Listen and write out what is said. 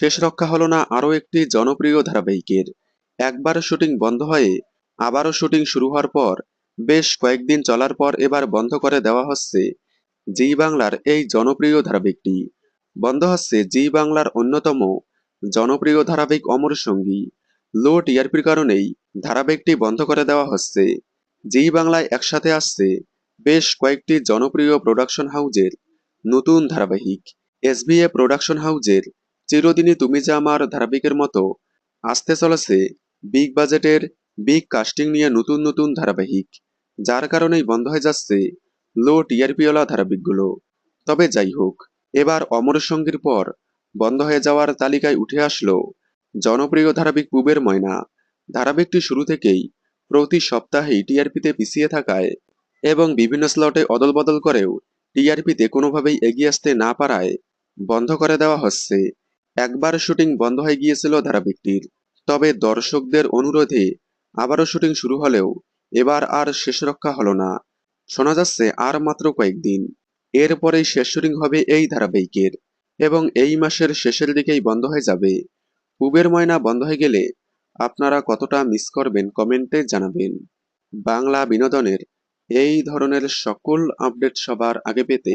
শেষ রক্ষা হলো না আরও একটি জনপ্রিয় ধারাবাহিকের। একবার শুটিং বন্ধ হয়ে আবারও শুটিং শুরু হওয়ার পর বেশ কয়েকদিন চলার পর এবার বন্ধ করে দেওয়া হচ্ছে জি বাংলার এই জনপ্রিয় ধারাবাহিকটি। বন্ধ হচ্ছে জি বাংলার অন্যতম জনপ্রিয় ধারাবাহিক অমর সঙ্গী। লো টিআরপির কারণেই ধারাবাহিকটি বন্ধ করে দেওয়া হচ্ছে। জি বাংলায় একসাথে আসছে বেশ কয়েকটি জনপ্রিয় প্রোডাকশন হাউজের নতুন ধারাবাহিক। এসবিএ প্রোডাকশন হাউজের চিরদিনই তুমি যে আমার ধারাবাহিকের মতো আসতে চলেছে বিগ বাজেটের বিগ কাস্টিং নিয়ে নতুন নতুন ধারাবাহিক, যার কারণেই বন্ধ হয়ে যাচ্ছে লো টিআরপিওয়ালা ধারাবাহিকগুলো। তবে যাই হোক, এবার অমর সঙ্গীর পর বন্ধ হয়ে যাওয়ার তালিকায় উঠে আসলো জনপ্রিয় ধারাবাহিক পুবের ময়না। ধারাবাহিকটি শুরু থেকেই প্রতি সপ্তাহেই টিআরপিতে পিছিয়ে থাকায় এবং বিভিন্ন স্লটে অদলবদল করেও টিআরপিতে কোনোভাবেই এগিয়ে আসতে না পারায় বন্ধ করে দেওয়া হচ্ছে। একবার শুটিং বন্ধ হয়ে গিয়েছিল ধারাবাহিকটির। তবে দর্শকদের অনুরোধে আবারও শুটিং শুরু হলেও এবার আর শেষ রক্ষা হলো না। শোনা যাচ্ছে আর মাত্র কয়েকদিন। এরপরেই শেষ শুটিং হবে এই ধারাবাহিকের এবং এই মাসের শেষের দিকেই বন্ধ হয়ে যাবে। পুবের ময়না বন্ধ হয়ে গেলে আপনারা কতটা মিস করবেন কমেন্টে জানাবেন। বাংলা বিনোদনের এই ধরনের সকল আপডেট সবার আগে পেতে